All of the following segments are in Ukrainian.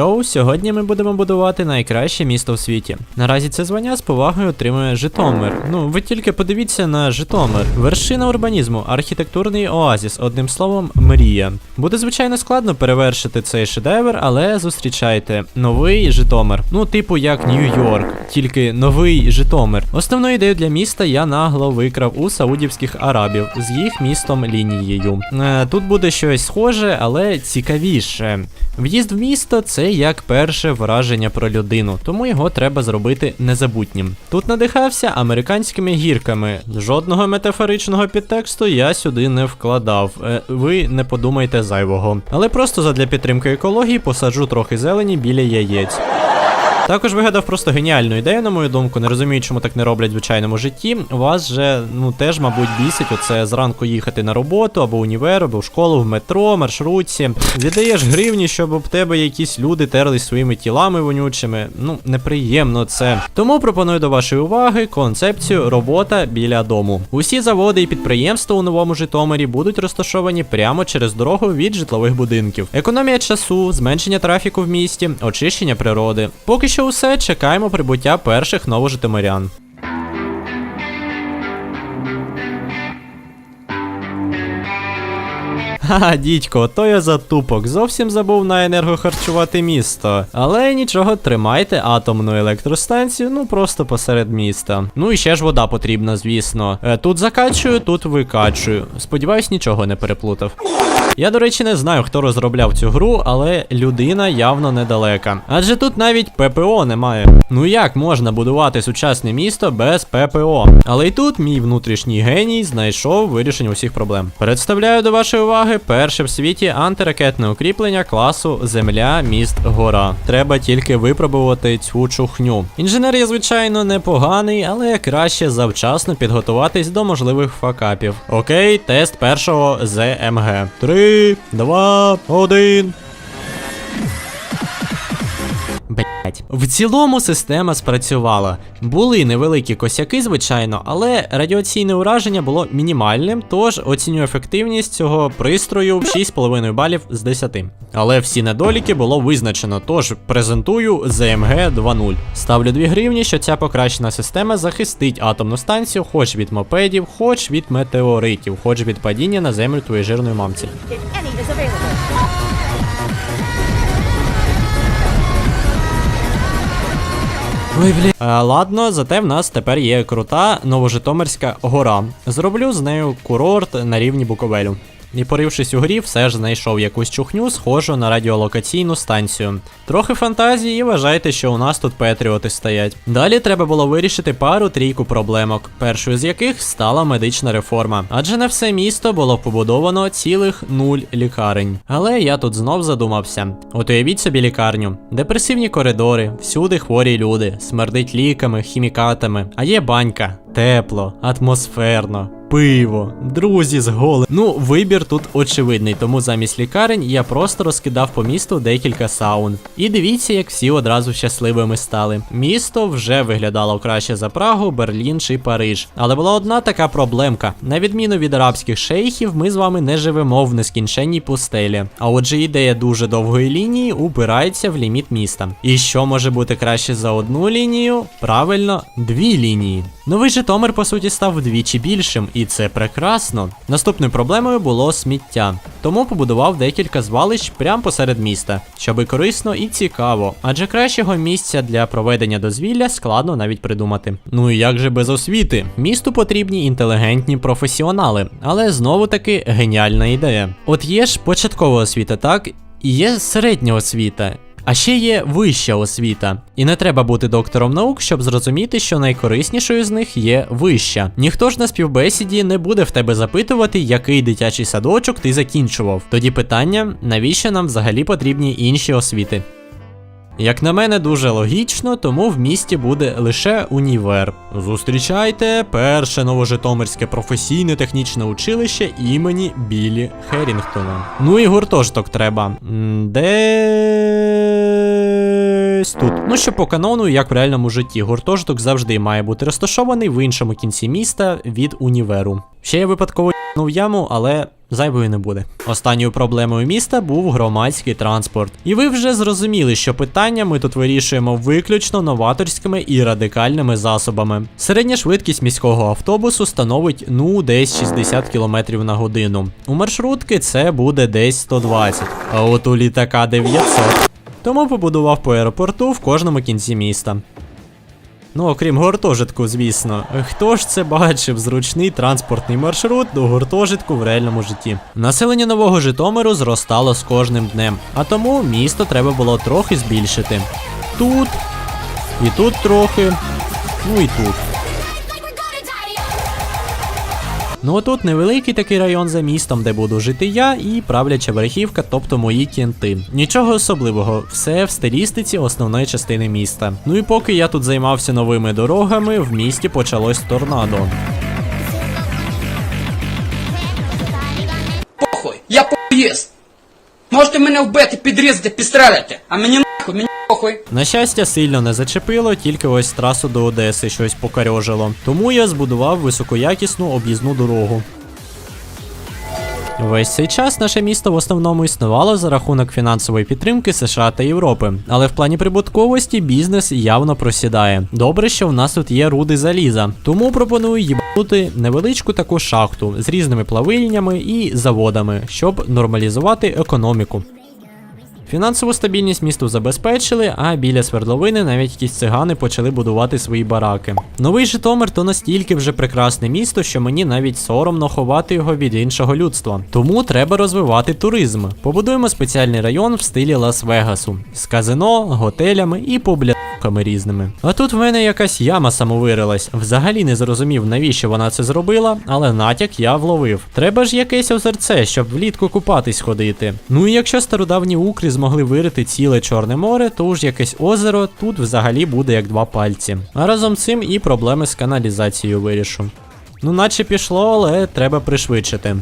Йоу, сьогодні ми будемо будувати найкраще місто в світі. Наразі це звання з повагою отримує Житомир. Ну, ви тільки подивіться на Житомир. Вершина урбанізму, архітектурний оазіс, одним словом, мрія. Буде звичайно складно перевершити цей шедевр, але зустрічайте новий Житомир. Ну, типу як Нью-Йорк, тільки новий Житомир. Основну ідею для міста я нагло викрав у саудівських арабів з їх містом лінією. Е, тут буде щось схоже, але цікавіше. В'їзд в місто це як перше враження про людину, тому його треба зробити незабутнім. Тут надихався американськими гірками. Жодного метафоричного підтексту я сюди не вкладав. Е, ви не подумайте зайвого. Але просто задля підтримки екології посаджу трохи зелені біля яєць. Також вигадав просто геніальну ідею, на мою думку. Не розумію, чому так не роблять в звичайному житті. Вас же, ну теж, мабуть, бісить оце зранку їхати на роботу або універ, або в школу, в метро, маршрутці. Віддаєш гривні, щоб об тебе якісь люди терлись своїми тілами вонючими. Ну, неприємно це. Тому пропоную до вашої уваги концепцію робота біля дому. Усі заводи і підприємства у новому Житомирі будуть розташовані прямо через дорогу від житлових будинків. Економія часу, зменшення трафіку в місті, очищення природи. Поки що усе, чекаємо прибуття перших новожитомирян. Ха, дідько, то я затупок. Зовсім забув на енергохарчувати місто. Але нічого, тримайте атомну електростанцію, ну просто посеред міста. Ну і ще ж вода потрібна, звісно. Е, Тут закачую, тут викачую. Сподіваюсь, нічого не переплутав. Я, до речі, не знаю, хто розробляв цю гру, але людина явно недалека. Адже тут навіть ППО немає. Ну як можна будувати сучасне місто без ППО? Але й тут мій внутрішній геній знайшов вирішення усіх проблем. Представляю до вашої уваги перше в світі антиракетне укріплення класу Земля, міст, гора. Треба тільки випробувати цю чухню. Інженер я, звичайно, непоганий, але краще завчасно підготуватись до можливих факапів. Окей, тест першого ЗМГ. Три, два, один. Блять. В цілому система спрацювала. Були невеликі косяки, звичайно, але радіаційне ураження було мінімальним, тож оцінюю ефективність цього пристрою в 6,5 балів з 10. Але всі недоліки було визначено, тож презентую ЗМГ 2.0. Ставлю 2 гривні, що ця покращена система захистить атомну станцію хоч від мопедів, хоч від метеоритів, хоч від падіння на землю твоєї жирної мамці. Блін. Е, ладно, зате в нас тепер є крута Новожитомирська гора. Зроблю з нею курорт на рівні Буковелю. І порившись у грі, все ж знайшов якусь чухню, схожу на радіолокаційну станцію. Трохи фантазії і вважайте, що у нас тут патріоти стоять. Далі треба було вирішити пару трійку проблемок, першою з яких стала медична реформа. Адже на все місто було побудовано цілих нуль лікарень. Але я тут знов задумався. От уявіть собі лікарню, депресивні коридори, всюди хворі люди, смердить ліками, хімікатами, а є банька, тепло, атмосферно. Пиво, друзі з голим. Ну, вибір тут очевидний, тому замість лікарень я просто розкидав по місту декілька саун. І дивіться, як всі одразу щасливими стали. Місто вже виглядало краще за Прагу, Берлін чи Париж. Але була одна така проблемка: на відміну від арабських шейхів, ми з вами не живемо в нескінченній пустелі. А отже, ідея дуже довгої лінії упирається в ліміт міста. І що може бути краще за одну лінію? Правильно, дві лінії. Новий Житомир, по суті, став вдвічі більшим, і це прекрасно. Наступною проблемою було сміття. Тому побудував декілька звалищ прямо посеред міста, щоби корисно і цікаво, адже кращого місця для проведення дозвілля складно навіть придумати. Ну і як же без освіти? Місту потрібні інтелігентні професіонали, але знову таки геніальна ідея. От є ж початкова освіта, так? І є середня освіта. А ще є вища освіта, і не треба бути доктором наук, щоб зрозуміти, що найкориснішою з них є вища. Ніхто ж на співбесіді не буде в тебе запитувати, який дитячий садочок ти закінчував. Тоді питання, навіщо нам взагалі потрібні інші освіти? Як на мене, дуже логічно, тому в місті буде лише універ. Зустрічайте перше новожитомирське професійне технічне училище імені Білі Херінгтона. Ну і гуртожиток треба. Десь тут. Ну що по канону, як в реальному житті, гуртожиток завжди має бути розташований в іншому кінці міста від універу. Ще я випадково яму, але зайвою не буде. Останньою проблемою міста був громадський транспорт. І ви вже зрозуміли, що питання ми тут вирішуємо виключно новаторськими і радикальними засобами. Середня швидкість міського автобусу становить ну десь 60 км на годину. У маршрутки це буде десь 120, а от у літака 900. Тому побудував по аеропорту в кожному кінці міста. Ну, окрім гуртожитку, звісно. Хто ж це бачив зручний транспортний маршрут до гуртожитку в реальному житті? Населення нового Житомиру зростало з кожним днем, а тому місто треба було трохи збільшити. Тут, і тут трохи, ну і тут. Ну отут невеликий такий район за містом, де буду жити я, і правляча верхівка, тобто мої кінти. Нічого особливого, все в стилістиці основної частини міста. Ну і поки я тут займався новими дорогами, в місті почалось торнадо. похуй, я поїзд. Можете мене вбити, підрізати, підстрелити, а мені нахуй, мені похуй. На щастя, сильно не зачепило, тільки ось трасу до Одеси щось покарьожило. Тому я збудував високоякісну об'їзну дорогу. Весь цей час наше місто в основному існувало за рахунок фінансової підтримки США та Європи, але в плані прибутковості бізнес явно просідає. Добре, що в нас тут є руди заліза, тому пропоную їбнути невеличку таку шахту з різними плавильнями і заводами, щоб нормалізувати економіку. Фінансову стабільність місту забезпечили, а біля свердловини навіть якісь цигани почали будувати свої бараки. Новий Житомир то настільки вже прекрасне місто, що мені навіть соромно ховати його від іншого людства. Тому треба розвивати туризм. Побудуємо спеціальний район в стилі Лас-Вегасу з казино, готелями і поблядками різними. А тут в мене якась яма самовирилась. Взагалі не зрозумів, навіщо вона це зробила, але натяк я вловив. Треба ж якесь озерце, щоб влітку купатись ходити. Ну і якщо стародавні укрі змогли вирити ціле Чорне море, то уж якесь озеро тут взагалі буде як два пальці. А разом цим і проблеми з каналізацією вирішу. Ну, наче пішло, але треба пришвидшити.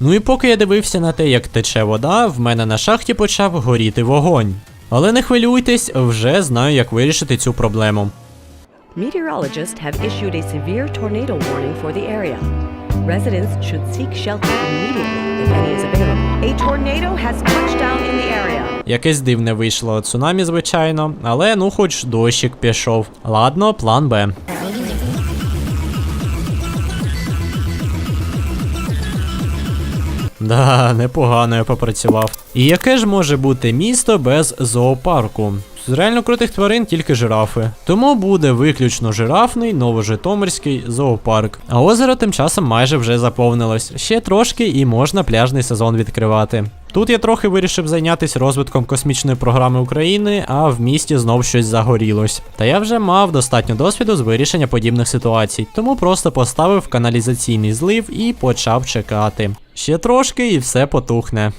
Ну і поки я дивився на те, як тече вода, в мене на шахті почав горіти вогонь. Але не хвилюйтесь, вже знаю, як вирішити цю проблему. Meteorologists have issued a severe tornado warning for the area. Residents should seek shelter immediately if any is available. A tornado has touched down in the area. Якесь дивне вийшло цунамі, звичайно, але ну хоч дощик пішов. Ладно, план Б. Да, непогано я попрацював. І яке ж може бути місто без зоопарку? З реально крутих тварин тільки жирафи. Тому буде виключно жирафний новожитомирський зоопарк. А озеро тим часом майже вже заповнилось. Ще трошки і можна пляжний сезон відкривати. Тут я трохи вирішив зайнятися розвитком космічної програми України, а в місті знов щось загорілось. Та я вже мав достатньо досвіду з вирішення подібних ситуацій, тому просто поставив каналізаційний злив і почав чекати. Ще трошки і все потухне.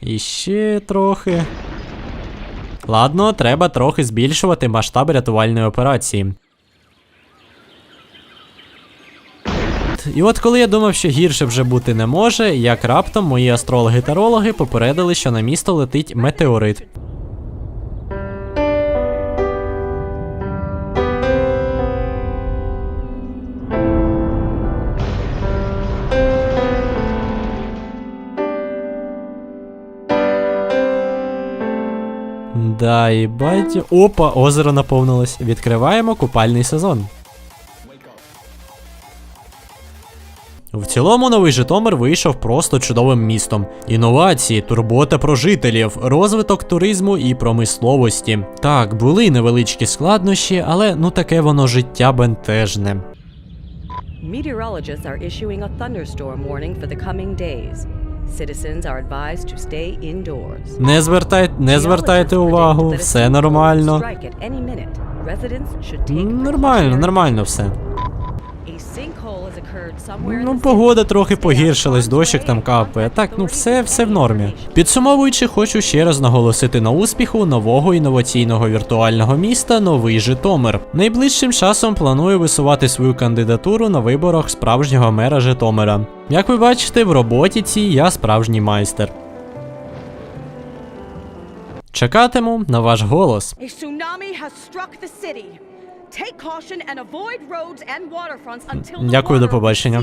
І ще трохи. Ладно, треба трохи збільшувати масштаб рятувальної операції. І от коли я думав, що гірше вже бути не може, як раптом мої астрологи-тарологи попередили, що на місто летить метеорит. Да, і батя. Опа, озеро наповнилось. Відкриваємо купальний сезон. В цілому новий Житомир вийшов просто чудовим містом. Інновації, турбота про жителів, розвиток туризму і промисловості. Так, були невеличкі складнощі, але ну таке воно життя бентежне. Meteorologists are issuing a thunderstorm warning for the coming days. Citizens are advised to stay indoors. Не звертайте, не звертайте увагу, все нормально. Нормально, нормально все. Ну, погода трохи погіршилась, дощик там капає. Так, ну все, все в нормі. Підсумовуючи, хочу ще раз наголосити на успіху нового інноваційного віртуального міста Новий Житомир. Найближчим часом планую висувати свою кандидатуру на виборах справжнього мера Житомира. Як ви бачите, в роботі цій я справжній майстер. Чекатиму на ваш голос. A tsunami has struck the city. Take caution and avoid roads and waterfronts until the Дякую, до water побачення.